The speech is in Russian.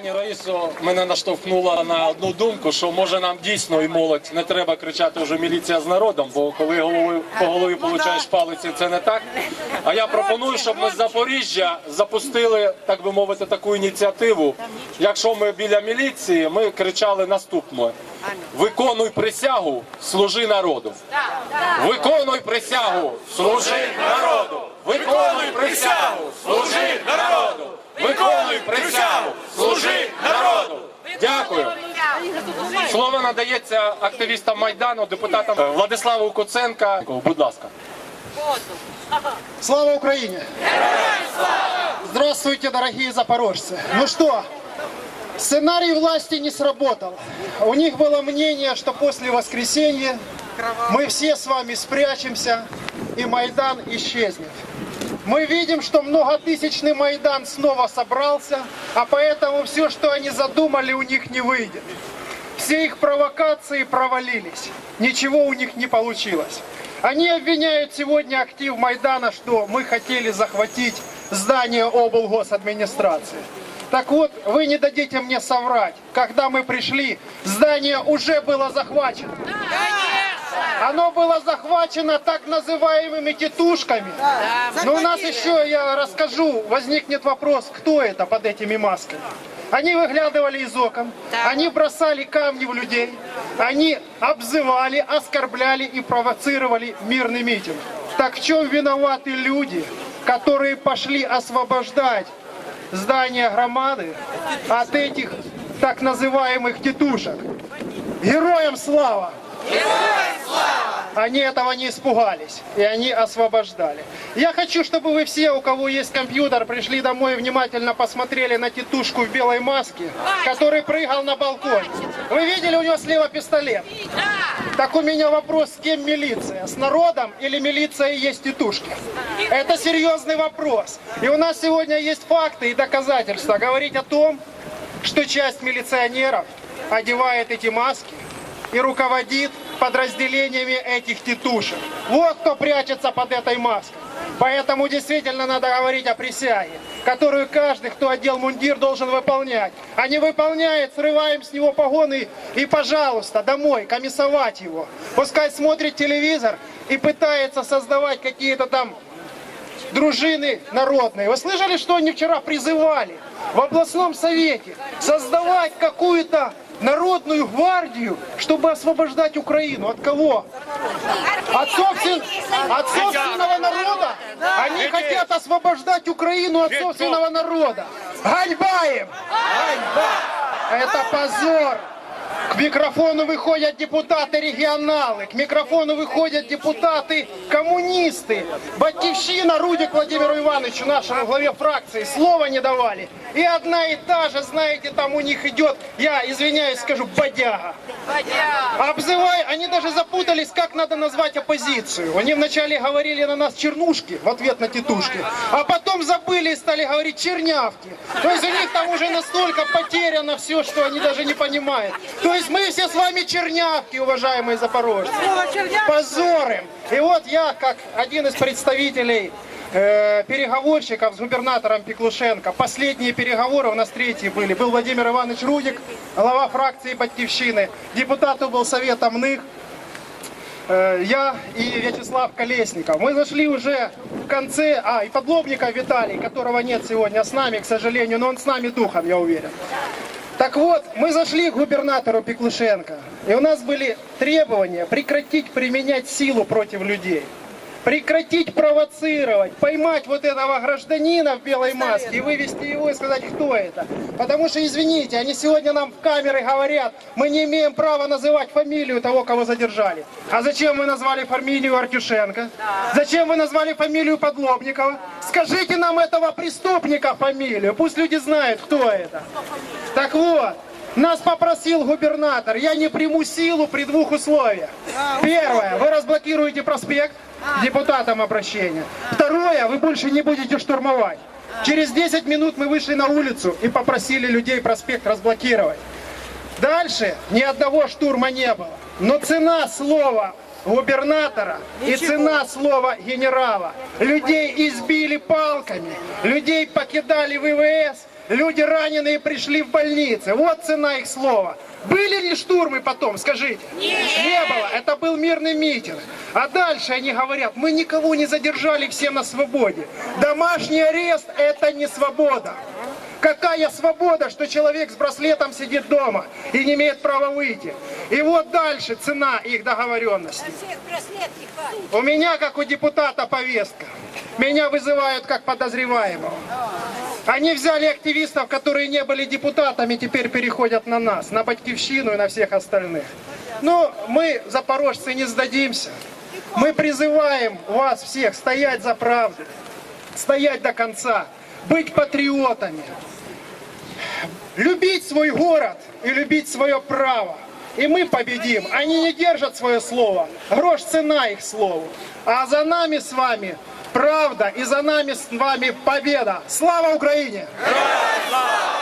Пані Раїсо мене наштовхнула на одну думку, що може нам дійсно і молодь не треба кричати вже міліція з народом, бо коли голови по голові получаєш палиці, це не так. А я пропоную, щоб ми з Запоріжжя запустили, так би мовити, таку ініціативу. Якщо ми біля міліції, ми кричали наступне: виконуй присягу, служи народу. Виконуй присягу, служи народу. Виконуй присягу, служи народу. Виконуй присягу, Слово надається активістам Майдану, депутатам Владиславу Куценка. Будь ласка. Слава Украине! Здравствуйте, дорогие запорожцы! Ну что, сценарий власти не сработал. У них было мнение, что после воскресенья мы все с вами спрячемся и Майдан исчезнет. Мы видим, что многотысячный Майдан снова собрался, а поэтому все, что они задумали, у них не выйдет. Все их провокации провалились. Ничего у них не получилось. Они обвиняют сегодня актив Майдана, что мы хотели захватить здание облгосадминистрации. Так вот, вы не дадите мне соврать. Когда мы пришли, здание уже было захвачено. Оно было захвачено так называемыми тетушками. Но у нас еще, я расскажу, возникнет вопрос, кто это под этими масками. Они выглядывали из окон, они бросали камни в людей, они обзывали, оскорбляли и провоцировали мирный митинг. Так в чем виноваты люди, которые пошли освобождать здание громады от этих так называемых тетушек? Героям слава! Они этого не испугались, и они освобождали. Я хочу, чтобы вы все, у кого есть компьютер, пришли домой и внимательно посмотрели на тетушку в белой маске, который прыгал на балконе. Вы видели у него слева пистолет? Так у меня вопрос, с кем милиция? С народом или милиция и есть тетушки? Это серьезный вопрос. И у нас сегодня есть факты и доказательства говорить о том, что часть милиционеров одевает эти маски и руководит подразделениями этих тетушек. Вот кто прячется под этой маской. Поэтому действительно надо говорить о присяге, которую каждый, кто одел мундир, должен выполнять. А не выполняет, срываем с него погоны и, пожалуйста, домой, комиссовать его. Пускай смотрит телевизор и пытается создавать какие-то там дружины народные. Вы слышали, что они вчера призывали в областном совете создавать какую-то народную гвардию, чтобы освобождать Украину? От кого? От, собствен- от собственного народа? Они хотят освобождать Украину от собственного народа. Ганьба им! Ганьба! Это позор! К микрофону выходят депутаты регионалы, к микрофону выходят депутаты коммунисты. Батьковщина Рудик Владимиру Ивановичу, нашему главе фракции, слова не давали. И одна и та же, знаете, там у них идет, я извиняюсь, скажу, бодяга. Обзывай, они даже запутались, как надо назвать оппозицию. Они вначале говорили на нас чернушки в ответ на тетушки, а потом забыли и стали говорить чернявки. То есть у них там уже настолько потеряно все, что они даже не понимают. То есть мы все с вами чернявки, уважаемые запорожцы. Позорим. И вот я, как один из представителей э, переговорщиков с губернатором Пеклушенко. Последние переговоры, у нас третьи были. Был Владимир Иванович Рудик, глава фракции Батьковщины. Депутат был МНЫХ. Э, Я и Вячеслав Колесников. Мы зашли уже в конце, а, и подлобника Виталий, которого нет сегодня с нами, к сожалению, но он с нами духом, я уверен. Так вот, мы зашли к губернатору Пеклушенко, и у нас были требования прекратить применять силу против людей. Прекратить провоцировать, поймать вот этого гражданина в белой маске и вывести его и сказать, кто это. Потому что, извините, они сегодня нам в камеры говорят, мы не имеем права называть фамилию того, кого задержали. А зачем вы назвали фамилию Артюшенко? Зачем вы назвали фамилию Подлобникова? Скажите нам этого преступника фамилию, пусть люди знают, кто это. Так вот, нас попросил губернатор, я не приму силу при двух условиях. Первое, вы разблокируете проспект, депутатам обращения. Второе, вы больше не будете штурмовать. Через 10 минут мы вышли на улицу и попросили людей проспект разблокировать. Дальше ни одного штурма не было. Но цена слова губернатора и цена слова генерала. Людей избили палками, людей покидали ВВС, Люди раненые пришли в больницы. Вот цена их слова. Были ли штурмы потом, скажите? Не было. Это был мирный митинг. А дальше они говорят, мы никого не задержали, все на свободе. Домашний арест – это не свобода. Какая свобода, что человек с браслетом сидит дома и не имеет права выйти. И вот дальше цена их договоренности. У меня, как у депутата, повестка. Меня вызывают как подозреваемого. Они взяли активистов, которые не были депутатами, теперь переходят на нас, на Батькивщину и на всех остальных. Но мы, запорожцы, не сдадимся. Мы призываем вас всех стоять за правду, стоять до конца, быть патриотами, любить свой город и любить свое право. И мы победим. Они не держат свое слово. Грош цена их слову. А за нами с вами правда и за нами с вами победа. Слава Украине! Слава!